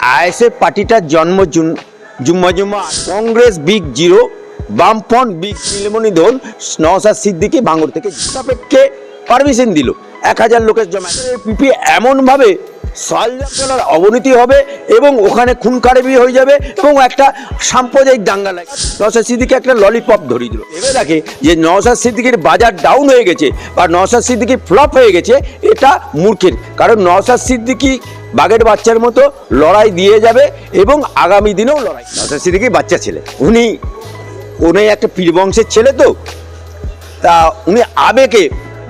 ISF পার্টিটার জন্ম জুন- জুম্মা জুম্মা। কংগ্রেস বিগ জিরো, বামফ্রন্ট বিগ নীলমণি দোল নওসাদ সিদ্দিকি ভাঙড় থেকে সাপেক্ষে পারমিশন দিল। এক হাজার লোকের জমা পিপি এমনভাবে সালজার অবনতি হবে এবং ওখানে খুন কারেবি হয়ে যাবে এবং একটা সাম্প্রদায়িক দাঙ্গা লাগে। নওসাদ সিদ্দিকি একটা ললিপপ ধরিয়ে দিল। এবার দেখে যে নওসাদ সিদ্দিকির বাজার ডাউন হয়ে গেছে বা নওসাদ সিদ্দিকি ফ্লপ হয়ে গেছে, এটা মূর্খের। কারণ নওসাদ সিদ্দিকি বাঘের বাচ্চার মতো লড়াই দিয়ে যাবে এবং আগামী দিনেও লড়াই। নওসাদ সিদ্দিকি বাচ্চা ছেলে? উনি উনি একটা পীর বংশের ছেলে তো। তা উনি আবেগে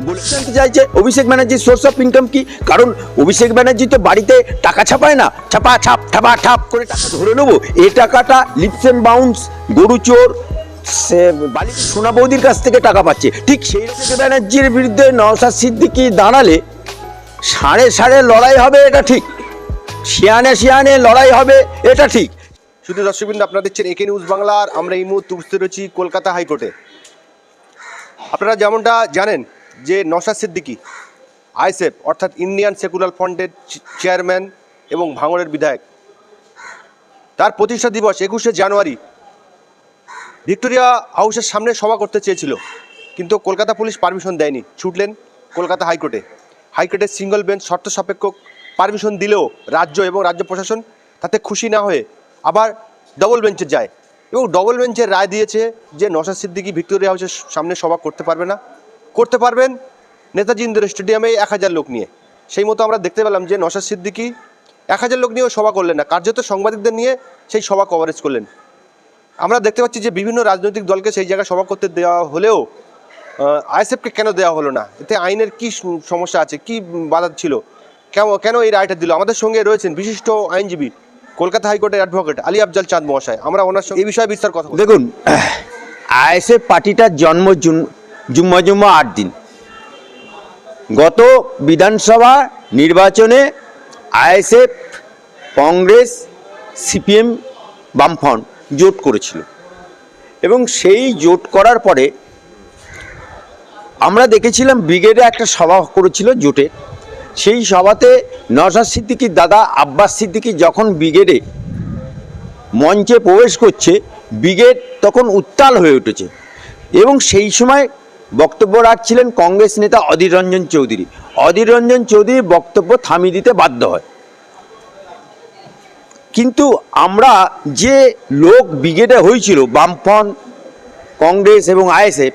বলে জানতে চাইছে, অভিষেক ব্যানার্জির সোর্স অফ ইনকাম কি? কারণ অভিষেক ব্যানার্জি তো বাড়িতে টাকা ছাপায় না। ছাপা, ছাপ ঠাপা ঠাপ করে টাকা ধরে নেব। এ টাকাটা লিপস অ্যান্ড বাউন্স গরু চোর, সে বাড়িতে সোনা বৌদির কাছ থেকে টাকা পাচ্ছে। ঠিক সেই অভিষেক ব্যানার্জির বিরুদ্ধে নওসাদ সিদ্দিকি দাঁড়ালে সাড়ে সাড়ে লড়াই হবে, এটা ঠিক। শিয়ানে শিয়ানে লড়াই হবে, এটা ঠিক। শুধু দর্শকবৃন্দ, আপনারা দেখছেন একে নিউজ বাংলার আমরা এই মুহূর্তে উপস্থিত রয়েছি কলকাতা হাইকোর্টে। আপনারা যেমনটা জানেন যে নশা সিদ্দিকি আইসেফ অর্থাৎ ইন্ডিয়ান সেকুলার ফ্রন্টের চেয়ারম্যান এবং ভাঙড়ের বিধায়ক, তার প্রতিষ্ঠা দিবস একুশে জানুয়ারি ভিক্টোরিয়া হাউসের সামনে সভা করতে চেয়েছিল, কিন্তু কলকাতা পুলিশ পারমিশন দেয়নি, ছুটলেন কলকাতা হাইকোর্টে। হাইকোর্টের সিঙ্গল বেঞ্চ শর্ত সাপেক্ষ পারমিশন দিলেও রাজ্য এবং রাজ্য প্রশাসন তাতে খুশি না হয়ে আবার ডবল বেঞ্চে যায়। এবং ডবল বেঞ্চের রায় দিয়েছে যে নশা সিদ্দিকি ভিক্টোরিয়া হাউসের সামনে সভা করতে পারবে না। করতে পারবেন নেতাজি ইন্দোর স্টেডিয়ামে এক হাজার লোক নিয়ে। সেই মতো আমরা দেখতে পেলাম যে নশা সিদ্দিকি এক হাজার লোক নিয়েও সভা করলেন না। কার্যত সাংবাদিকদের নিয়ে সেই সভা কভারেজ করলেন। আমরা দেখতে পাচ্ছি যে বিভিন্ন রাজনৈতিক দলকে সেই জায়গায় সভা করতে দেওয়া হলেও আইএসএফকে কেন দেওয়া হলো না? এতে আইনের কি সমস্যা আছে? কি বাধা ছিল? কেন কেন এই রায়টা দিল? আমাদের সঙ্গে রয়েছেন বিশিষ্ট আইনজীবী, কলকাতা হাইকোর্টের অ্যাডভোকেট আলী আফজাল চাঁদ মহাশয়। আমরা ওনার সঙ্গে এই বিষয়ে বিস্তার কথা দেখুন, আইএসএফ পার্টিটার জন্ম জুন- জুম্মা জুম্মা আট দিন। গত বিধানসভা নির্বাচনে আইএসএফ, কংগ্রেস, সিপিএম বামফ্রন্ট জোট করেছিল। এবং সেই জোট করার পরে আমরা দেখেছিলাম ব্রিগেডে একটা সভা করেছিল জোটে। সেই সভাতে নওশাদ সিদ্দিকির দাদা আব্বাস সিদ্দিকি যখন ব্রিগেডে মঞ্চে প্রবেশ করছে, ব্রিগেড তখন উত্তাল হয়ে উঠেছে এবং সেই সময় বক্তব্য রাখছিলেন কংগ্রেস নেতা অধীর রঞ্জন চৌধুরী। অধীর রঞ্জন চৌধুরীর বক্তব্য থামিয়ে দিতে বাধ্য হয়। কিন্তু আমরা যে লোক ব্রিগেডে হয়েছিল, বামফ্রন্ট, কংগ্রেস এবং আইএসএফ,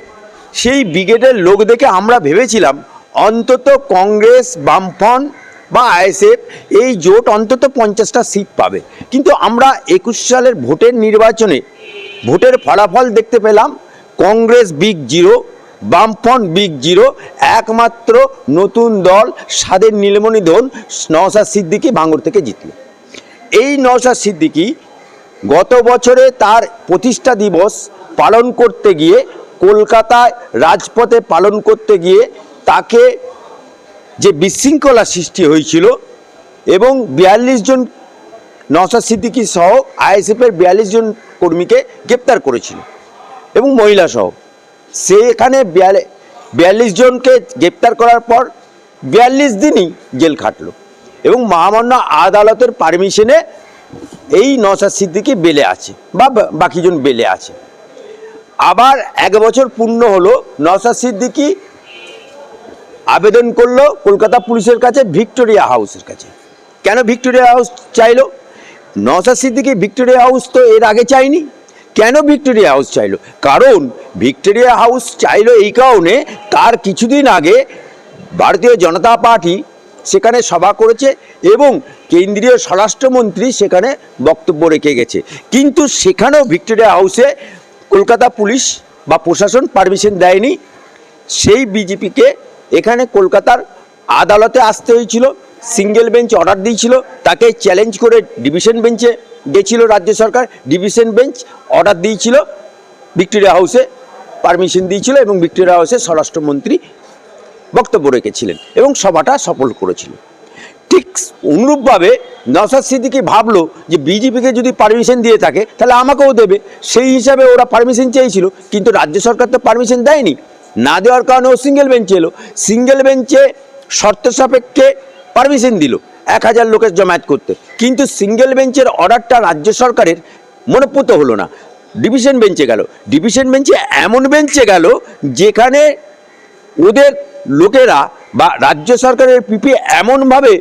সেই ব্রিগেডের লোক দেখে আমরা ভেবেছিলাম অন্তত কংগ্রেস, বামফ্রন্ট বা আইএসএফ এই জোট অন্তত পঞ্চাশটা সিট পাবে। কিন্তু আমরা একুশ সালের ভোটের নির্বাচনে ভোটের ফলাফল দেখতে পেলাম, কংগ্রেস বিগ জিরো, বামফ্রন্ট বিগ জিরো, একমাত্র নতুন দল সাদের নীলমণি ধন নওসাদ সিদ্দিকি ভাঙড় থেকে জিতল। এই নওসাদ সিদ্দিকি গত বছরে তার প্রতিষ্ঠা দিবস পালন করতে গিয়ে কলকাতায় রাজপথে পালন করতে গিয়ে তাকে যে বিশৃঙ্খলা সৃষ্টি হয়েছিল এবং বিয়াল্লিশ জন নওসাদ সিদ্দিকি সহ আইএসএফের বিয়াল্লিশ জন কর্মীকে গ্রেপ্তার করেছিল এবং মহিলা সহ। সেখানে বিয়াল্লিশ জনকে গ্রেপ্তার করার পর বিয়াল্লিশ দিনই জেল খাটলো এবং মহামান্য আদালতের পারমিশনে এই নসাদ সিদ্দিকি বেলে আছে বা বাকিজন বেলে আছে। আবার এক বছর পূর্ণ হলো নসাদ সিদ্দিকি আবেদন করল কলকাতা পুলিশের কাছে, ভিক্টোরিয়া হাউসের কাছে। কেন ভিক্টোরিয়া হাউস চাইলো? নসাদ সিদ্দিকি ভিক্টোরিয়া হাউস তো এর আগে চাইনি। কেন ভিক্টোরিয়া হাউস চাইলো? কারণ ভিক্টোরিয়া হাউস চাইলো এই কারণে তার কিছুদিন আগে ভারতীয় জনতা পার্টি সেখানে সভা করেছে এবং কেন্দ্রীয় স্বরাষ্ট্রমন্ত্রী সেখানে বক্তব্য রেখে গেছে। কিন্তু সেখানেও ভিক্টোরিয়া হাউসে কলকাতা পুলিশ বা প্রশাসন পারমিশন দেয়নি। সেই বিজেপিকে এখানে কলকাতার আদালতে আসতে হয়েছিল সিঙ্গেল বেঞ্চ অর্ডার দিয়েছিল, তাকে চ্যালেঞ্জ করে ডিভিশন বেঞ্চে গেছিল রাজ্য সরকার ডিভিশন বেঞ্চ অর্ডার দিয়েছিল ভিক্টোরিয়া হাউসে পারমিশন দিয়েছিল এবং ভিক্টোরিয়া হাউসে স্বরাষ্ট্রমন্ত্রী বক্তব্য রেখেছিলেন এবং সভাটা সফল করেছিল। ঠিক অনুরূপভাবে নসাদ সিদ্দিকি ভাবলো যে বিজেপিকে যদি পারমিশন দিয়ে থাকে, তাহলে আমাকেও দেবে। সেই হিসাবে ওরা পারমিশন চেয়েছিল, কিন্তু রাজ্য সরকার তো পারমিশন দেয়নি। না দেওয়ার কারণে ও সিঙ্গেল বেঞ্চে এলো। সিঙ্গেল বেঞ্চে শর্ত সাপেক্ষে পারমিশন দিল, এক হাজার লোকের জমায়েত করতে। কিন্তু সিঙ্গেল বেঞ্চের অর্ডারটা রাজ্য সরকারের মনোপুত হলো না। ডিভিশন বেঞ্চে গেল। ডিভিশন বেঞ্চে এমন বেঞ্চে গেল, যেখানে ওদের লোকেরা বা রাজ্য সরকারের পিপি এমনভাবে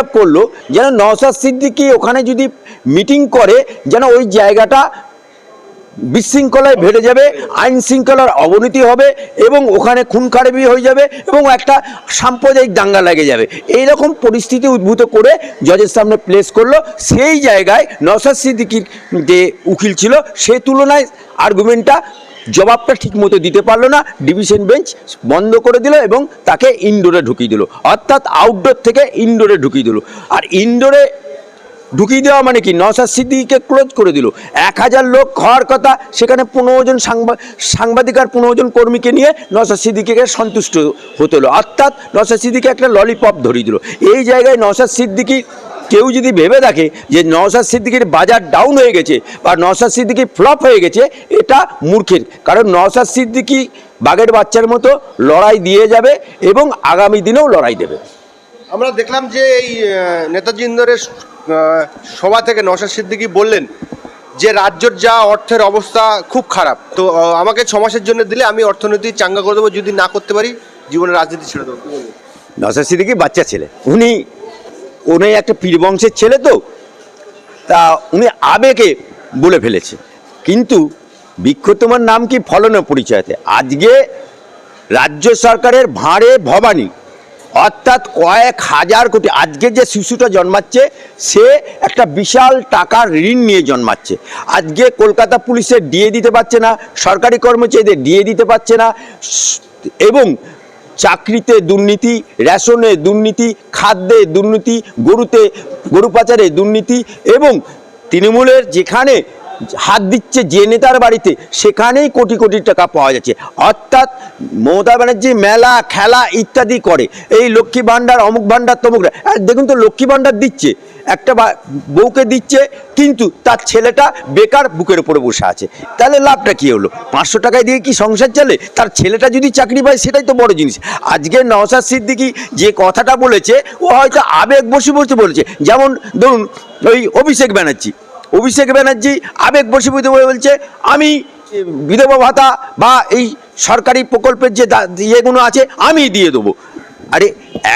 আপ করল, যেন নওসাদ সিদ্দিকি ওখানে যদি মিটিং করে, যেন ওই জায়গাটা বিশৃঙ্খলায় ভেড়ে যাবে, আইন শৃঙ্খলার অবনতি হবে এবং ওখানে খুন খারাপি হয়ে যাবে এবং একটা সাম্প্রদায়িক দাঙ্গা লেগে যাবে। এই রকম পরিস্থিতি উদ্ভূত করে জজের সামনে প্লেস করল। সেই জায়গায় নওসাদ সিদ্দিকির যে উকিল ছিল, সে তুলনায় আর্গুমেন্টটা জবাবটা ঠিক মতো দিতে পারল না। ডিভিশন বেঞ্চ বন্ধ করে দিল এবং তাকে ইনডোরে ঢুকিয়ে দিল। অর্থাৎ আউটডোর থেকে ইনডোরে ঢুকিয়ে দিল। আর ইনডোরে ঢুকিয়ে দেওয়া মানে কি? নসাদ সিদ্দিকিকে ক্লোজ করে দিল। এক হাজার লোক হওয়ার কথা, সেখানে পনেরো জন সাংবা- সাংবাদিক আর পনেরো জন কর্মীকে নিয়ে নসাদ সিদ্দিকিকে সন্তুষ্ট হতে হলো। অর্থাৎ নসাদ সিদ্দিকি একটা ললিপপ ধরিয়ে দিল। এই জায়গায় নসাদ সিদ্দিকি কেউ যদি ভেবে দেখে যে নওসাদ সিদ্দিকির বাজার ডাউন হয়ে গেছে বা নওসাদ সিদ্দিকি ফ্লপ হয়ে গেছে, এটা মূর্খের। কারণ নওসাদ সিদ্দিকি বাঘের বাচ্চার মতো লড়াই দিয়ে যাবে এবং আগামী দিনেও লড়াই দেবে। আমরা দেখলাম যে এই নেতাজি ইন্দোরের সভা থেকে নশা সিদ্দিকি বললেন যে রাজ্যের যা অর্থের অবস্থা খুব খারাপ। তো আমাকে ছ মাসের জন্য দিলে আমি অর্থনীতি চাঙ্গা করে দেবো, যদি না করতে পারি জীবনে রাজনীতি ছেড়ে দেবো। বলবেন? সিদ্দিকি বাচ্চা ছেলে। উনি উনি একটা পীর বংশের ছেলে তো, তা উনি আবেগে বলে ফেলেছে। কিন্তু বৃক্ষ তোমার নাম কি ফলনে পরিচয়তে আজকে রাজ্য সরকারের ভাঁড়ে ভবানী অর্থাৎ কয়েক হাজার কোটি। আজকে যে শিশুটা জন্মাচ্ছে, সে একটা বিশাল টাকার ঋণ নিয়ে জন্মাচ্ছে। আজকে কলকাতা পুলিশের ডিএ দিতে পারছে না, সরকারি কর্মচারীদের ডিএ দিতে পারছে না, এবং চাকরিতে দুর্নীতি, রেশনে দুর্নীতি, খাদ্যে দুর্নীতি, গরুতে, গরু পাচারে দুর্নীতি, এবং তৃণমূলের যেখানে হাত দিচ্ছে যে নেতার বাড়িতে, সেখানেই কোটি কোটি টাকা পাওয়া যাচ্ছে। অর্থাৎ মমতা ব্যানার্জি মেলা, খেলা ইত্যাদি করে। এই লক্ষ্মী ভাণ্ডার, অমুক ভাণ্ডার, তমুক দেখুন তো, লক্ষ্মী ভাণ্ডার দিচ্ছে। একটা বউকে দিচ্ছে, কিন্তু তার ছেলেটা বেকার বুকের উপরে বসে আছে। তাহলে লাভটা কী হলো? পাঁচশো টাকায় দিয়ে কি সংসার চলে? তার ছেলেটা যদি চাকরি পায়, সেটাই তো বড় জিনিস। আজকে নওসাদ সিদ্দিকি যে কথাটা বলেছে, ও হয়তো আবেগ বসে বসে বলেছে। যেমন ধরুন, ওই অভিষেক ব্যানার্জি। অভিষেক ব্যানার্জি আবেগ বসে বসে বলছে, আমি বিধবা ভাতা বা এই সরকারি প্রকল্পের যে ইয়েগুলো আছে, আমি দিয়ে দেবো। আরে,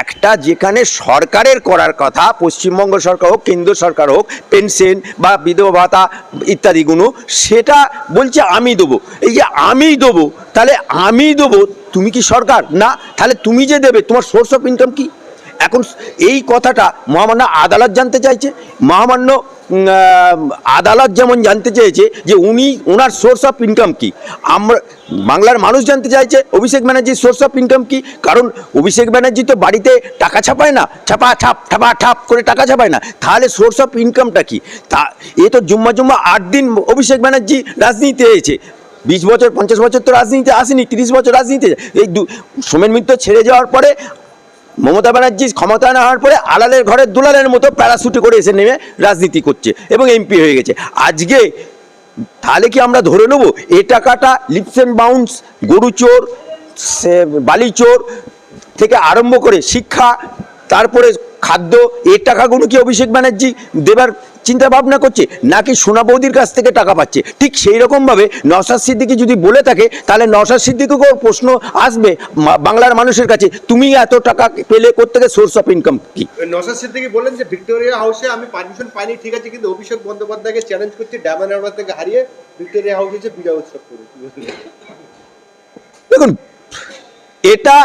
একটা যেখানে সরকারের করার কথা, পশ্চিমবঙ্গ সরকার হোক, কেন্দ্র সরকার হোক, পেনশন বা বিধবা ভাতা ইত্যাদিগুলো, সেটা বলছে, আমি দেবো। এই যে, আমি দেবো, তাহলে আমি দেবো, তুমি কি সরকার? না, তাহলে তুমি যে দেবে, তোমার সোর্স অফ ইনকাম কি? এখন এই কথাটা মহামান্য আদালত জানতে চাইছে। মহামান্য আদালত যেমন জানতে চেয়েছে যে উনি ওনার সোর্স অফ ইনকাম কি। আমরা, বাংলার মানুষ জানতে চাইছে অভিষেক ব্যানার্জির সোর্স অফ ইনকাম কি। কারণ অভিষেক ব্যানার্জি তো বাড়িতে টাকা ছাপায় না। ছাপা, ছাপ, ছাপা ঠাপ করে টাকা ছাপায় না। তাহলে সোর্স অফ ইনকামটা কি? তা, এ তো জুম্মা জুম্মা আট দিন অভিষেক ব্যানার্জি রাজনীতিতে এসেছে বিশ বছর, পঞ্চাশ বছর তো রাজনীতিতে আসেনি, তিরিশ বছর রাজনীতিতে। এই দু, সোমেন মিত্র ছেড়ে যাওয়ার পরে মমতা ব্যানার্জি ক্ষমতা না হওয়ার পরে আলালের ঘরের দুলালের মতো প্যারাসুটে করে এসে নেমে রাজনীতি করছে এবং এমপি হয়ে গেছে। আজকে তাহলে কি আমরা ধরে নেব? এ টাকাটা লিপস অ্যান্ড বাউন্স গরু চোর, সে বালি চোর থেকে আরম্ভ করে শিক্ষা, তারপরে খাদ্য এর টাকাগুলো কি অভিষেক ব্যানার্জি দেবার চিন্তা ভাবনা করছে নাকি সোনা বৌদির কাছ থেকে টাকা পাচ্ছে? ঠিক সেই রকমভাবে নসাদ সিদ্দিকি যদি বলে থাকে তাহলে নসাদ সিদ্দিকিকেও প্রশ্ন আসবে বাংলার মানুষের কাছে তুমি এত টাকা পেলে কোথেকে সোর্স অফ ইনকাম কি? নসাদ সিদ্দিকি বললেন যে ভিক্টোরিয়া হাউসে আমি পারমিশন পাইনি ঠিক আছে কিন্তু অভিষেক বন্দ্যোপাধ্যায়কে চ্যালেঞ্জ করছি ডায়মন্ড হারবার থেকে হারিয়ে ভিক্টোরিয়া হাউসে যে বিজয় উৎসব করব কি বলবেন? দেখুন এটা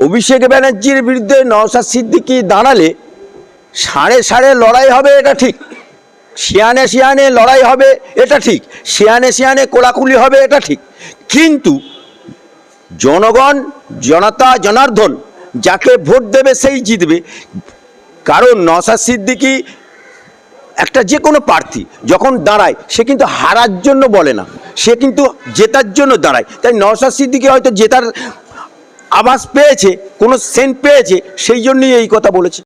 অভিষেক ব্যানার্জির বিরুদ্ধে নওসাদ সিদ্দিকি দাঁড়ালে সাড়ে সাড়ে লড়াই হবে এটা ঠিক। শিয়ানে শিয়ানে লড়াই হবে, এটা ঠিক। শিয়ানে শিয়ানে কোলাকুলি হবে, এটা ঠিক। কিন্তু জনগণ, জনতা, জনার্দন যাকে ভোট দেবে সেই জিতবে। কারণ নওসাদ সিদ্দিকি একটা যে কোনো প্রার্থী যখন দাঁড়ায়, সে কিন্তু হারার জন্য বলে না। সে কিন্তু জেতার জন্য দাঁড়ায়। তাই নওসাদ সিদ্দিকি হয়তো জেতার আভাস পেয়েছে, কোনো সেন্ট পেয়েছে, সেই জন্যই এই কথা বলেছে।